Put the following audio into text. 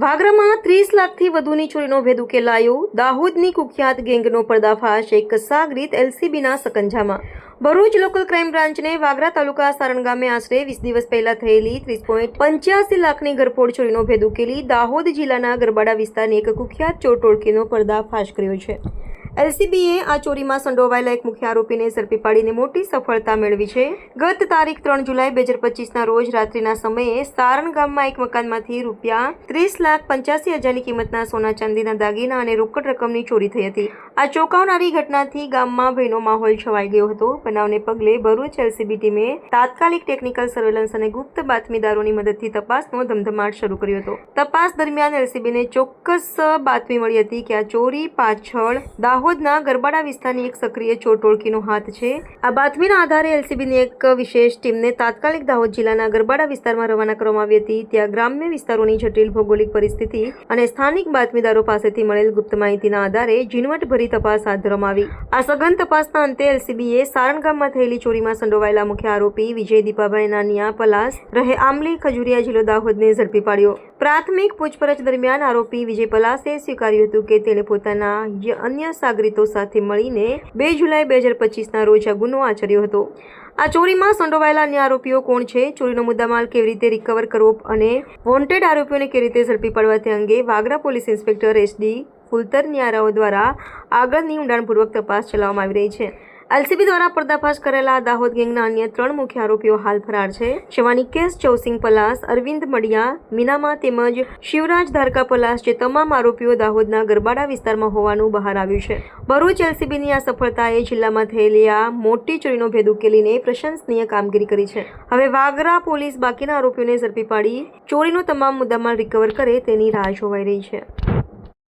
વાગરામાં ત્રીસ લાખથી વધુની ચોરીનો ભેદ ઉકેલાયો. દાહોદની કુખ્યાત ગેંગનો પર્દાફાશ એક સાગરીત એલસીબીના સકંજામાં. ભરૂચ લોકલ ક્રાઇમ બ્રાન્ચને વાગરા તાલુકા સારણ ગામે આશરે વીસ દિવસ પહેલા થયેલી ત્રીસ પોઈન્ટ પંચ્યાસી લાખની ગરફોડ ચોરીનો ભેદ ઉકેલી દાહોદ જિલ્લાના ગરબાડા વિસ્તારની એક કુખ્યાત ચોર ટોળકીનો પર્દાફાશ કર્યો છે. એલસીબીએ આ ચોરીમાં સંડોવાયેલા એક મુખ્ય આરોપીને ઝડપી પાડીને મોટી સફળતા મેળવી છે. ગત તારીખ ત્રણ જુલાઈ બે હજાર પચીસના રોજ રાત્રિના સમયે સારણ ગામમાં એક મકાનમાંથી રૂપિયા ત્રીસ લાખ પંચ્યાસી હજારની કિંમતના સોના ચાંદીના દાગીના અને રોકડ રકમની ચોરી થઈ હતી. આ ચોંકાવનારી ઘટનાથી ગામમાં ભયનો માહોલ છવાઈ ગયો હતો. બનાવને પગલે ભરૂચ એલસીબી ટીમે તાત્કાલિક ટેકનિકલ સર્વેલન્સ અને ગુપ્ત બાતમીદારોની મદદથી તપાસનો ધમધમાટ શરૂ કર્યો હતો. તપાસ દરમિયાન એલસીબીને ચોક્કસ બાતમી મળી હતી કે આ ચોરી પાછળ દાહોદના ગરબાડા વિસ્તારની એક સક્રિય ચોર ટોળકીનો હાથ છે. આ બાતમીના આધારે એલસીબીની એક વિશેષ ટીમને તાત્કાલિક દાહોદ જિલ્લાના ગરબાડા વિસ્તારમાં રવાના કરવામાં આવી હતી. ત્યાં ગ્રામ્ય વિસ્તારોની જટિલ ભૌગોલિક પરિસ્થિતિ અને સ્થાનિક બાતમીદારો પાસેથી મળેલ ગુપ્ત માહિતીના આધારે ઝીણવટભરી તપાસ હાથ ધરવામાં આવી. આ સઘન તપાસના અંતે એલસીબીએ સારણ ગામમાં થયેલી ચોરીમાં સંડોવાયેલા મુખ્ય આરોપી વિજય દીપાભાઈ નાનિયા પલાસ, રહે આમલી ખજુરિયા જિલ્લો દાહોદને ઝડપી પાડ્યો. પ્રાથમિક પૂછપરછ દરમિયાન આરોપી વિજય પલાસે સ્વીકાર્યું હતું કે તેણે પોતાના અન્ય અન્ય સાગરીતો સાથે મળીને બે જુલાઈ બે હજાર પચીસના રોજ આ ગુનો આચર્યો હતો. આ ચોરીમાં સંડોવાયેલા અન્ય આરોપીઓ કોણ છે? ચોરીનો મુદ્દામાલ કેવી રીતે રિકવર કરવો અને વોન્ટેડ આરોપીઓને કેવી રીતે ઝડપી પડવા તે અંગે Vagra police inspector SD Phultar ન્યારાઓ દ્વારા આગળની ઊંડાણપૂર્વક તપાસ ચલાવવામાં આવી રહી છે. એલસીબી દ્વારા પર્દાફાશ કરેલા દાહોદ ગેંગના અન્ય ત્રણ મુખ્ય આરોપીઓ હાલ ફરાર છે. જેમાં નિકેશ ચૌસિંગ પલાસ, અરવિંદ મડિયા, મીનામા તેમજ શિવરાજ ધારકા પલાસ જે તમામ આરોપીઓ દાહોદના ગરબાડા વિસ્તારમાં હોવાનું બહાર આવ્યું છે. ભરૂચ એલસીબીની આ સફળતાએ જિલ્લામાં થયેલી આ મોટી ચોરીનો ભેદ ઉકેલીને પ્રશંસનીય કામગીરી કરી છે. હવે વાગરા પોલીસ બાકીના આરોપીઓને ઝડપી પાડી ચોરીનો તમામ મુદ્દામાલ રિકવર કરે તેની રાહ જોવાઈ રહી છે.